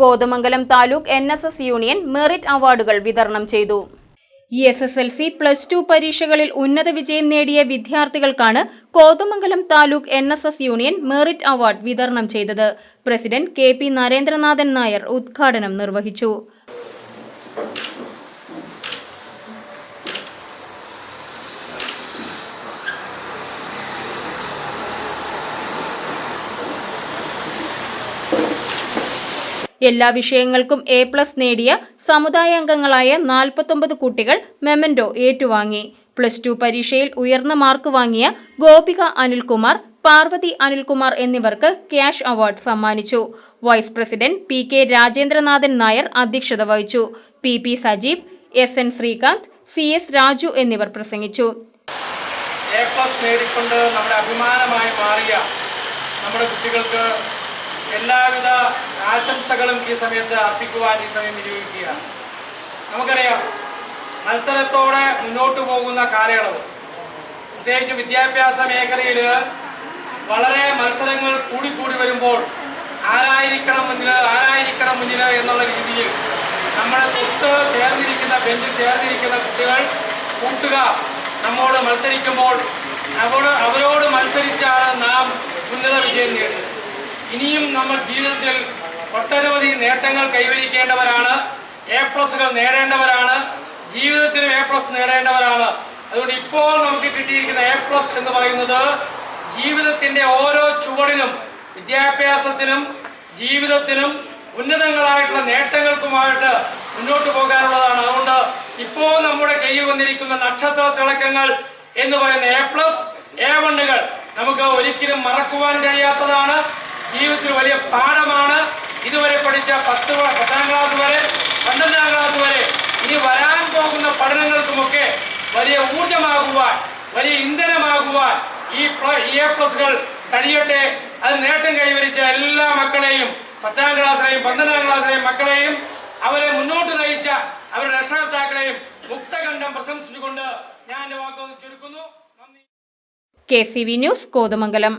Kothamangalam taluk N S S union merit അവാർഡുകൾ വിതരണം ചെയ്തു. S S L C plus two പരീക്ഷകളിൽ ഉന്നത വിജയം നേടിയ വിദ്യാർത്ഥികൾക്കാണ് Kothamangalam taluk N S S union merit award വിതരണം ചെയ്തത്. President K P Narendranathan Nair ഉദ്ഘാടനം നിർവഹിച്ചു. എല്ലാ വിഷയങ്ങൾക്കും എ പ്ലസ് നേടിയ സമുദായാംഗങ്ങളായ നാൽപ്പത്തൊമ്പത് കുട്ടികൾ മെമന്റോ ഏറ്റുവാങ്ങി. പ്ലസ് ടു പരീക്ഷയിൽ ഉയർന്ന മാർക്ക് വാങ്ങിയ ഗോപിക അനിൽകുമാർ പാർവതി അനിൽകുമാർ എന്നിവർക്ക് ക്യാഷ് അവാർഡ് സമ്മാനിച്ചു. Vice president P K Rajendranathan Nair അധ്യക്ഷത വഹിച്ചു. P P Sajeev S N Srikanth C S Raju എന്നിവർ പ്രസംഗിച്ചു. എ പ്ലസ് നേടിക്കൊണ്ട് നമ്മുടെ അഭിമാനമായി മാറിയ നമ്മുടെ കുട്ടികൾക്ക് എല്ലാവിധ ആശംസകളും ഈ സമയത്ത് അർപ്പിക്കുവാൻ ഈ സമയം വിനിയോഗിക്കുകയാണ്. നമുക്കറിയാം മത്സരത്തോടെ മുന്നോട്ട് പോകുന്ന കാലയളവ്. പ്രത്യേകിച്ച് വിദ്യാഭ്യാസ മേഖലയിൽ വളരെ മത്സരങ്ങൾ കൂടിക്കൂടി വരുമ്പോൾ ആരായിരിക്കണം മുന്നിൽ ആരായിരിക്കണം മുന്നിൽ എന്നുള്ള രീതിയിൽ നമ്മുടെ തൊട്ട് ചേർന്നിരിക്കുന്ന ബെഞ്ചിൽ ചേർന്നിരിക്കുന്ന കുട്ടികൾ കൂട്ടുകാർ നമ്മോട് മത്സരിക്കുമ്പോൾ അവരോട് അവരോട് മത്സരിച്ചാണ് നാം ഉന്നത വിജയം നേടുന്നത്. ഇനിയും നമ്മൾ ജീവിതത്തിൽ ഒട്ടനവധി നേട്ടങ്ങൾ കൈവരിക്കേണ്ടവരാണ്. എ പ്ലസുകൾ നേടേണ്ടവരാണ്. ജീവിതത്തിലും എ പ്ലസ് നേടേണ്ടവരാണ്. അതുകൊണ്ട് ഇപ്പോൾ നമുക്ക് കിട്ടിയിരിക്കുന്ന എ പ്ലസ് എന്ന് പറയുന്നത് ജീവിതത്തിന്റെ ഓരോ ചുവടിനും വിദ്യാഭ്യാസത്തിനും ജീവിതത്തിനും ഉന്നതങ്ങളായിട്ടുള്ള നേട്ടങ്ങൾക്കുമായിട്ട് മുന്നോട്ട് പോകാനുള്ളതാണ്. അതുകൊണ്ട് ഇപ്പോൾ നമ്മുടെ കയ്യിൽ വന്നിരിക്കുന്ന നക്ഷത്ര തിളക്കങ്ങൾ എന്ന് പറയുന്ന എ പ്ലസ് എ വണ്ണുകൾ നമുക്ക് ഒരിക്കലും മറക്കുവാൻ കഴിയാത്തതാണ്. ജീവിതത്തിൽ വലിയ പാഠമാണ്. പഠിച്ച പത്ത് പത്താം ക്ലാസ് വരെ പന്ത്രണ്ടാം ക്ലാസ് വരെ ഇനി വരാൻ പോകുന്ന പഠനങ്ങൾക്കുമൊക്കെ വലിയ ഊർജമാകുവാൻ വലിയ ഇന്ധനമാകുവാൻ ഈ എ പ്ലസുകൾ കഴിയട്ടെ. അത് നേട്ടം കൈവരിച്ച എല്ലാ മക്കളെയും പത്താം ക്ലാസ്സിലെയും പന്ത്രണ്ടാം ക്ലാസ്സിലെയും മക്കളെയും അവരെ മുന്നോട്ട് നയിച്ച അവരുടെ രക്ഷകർത്താക്കളെയും മുക്തകണ്ഠം പ്രശംസിച്ചുകൊണ്ട് ഞാൻ എന്റെ വാക്കുകൾ ചുരുക്കുന്നു. K C V news Kothamangalam.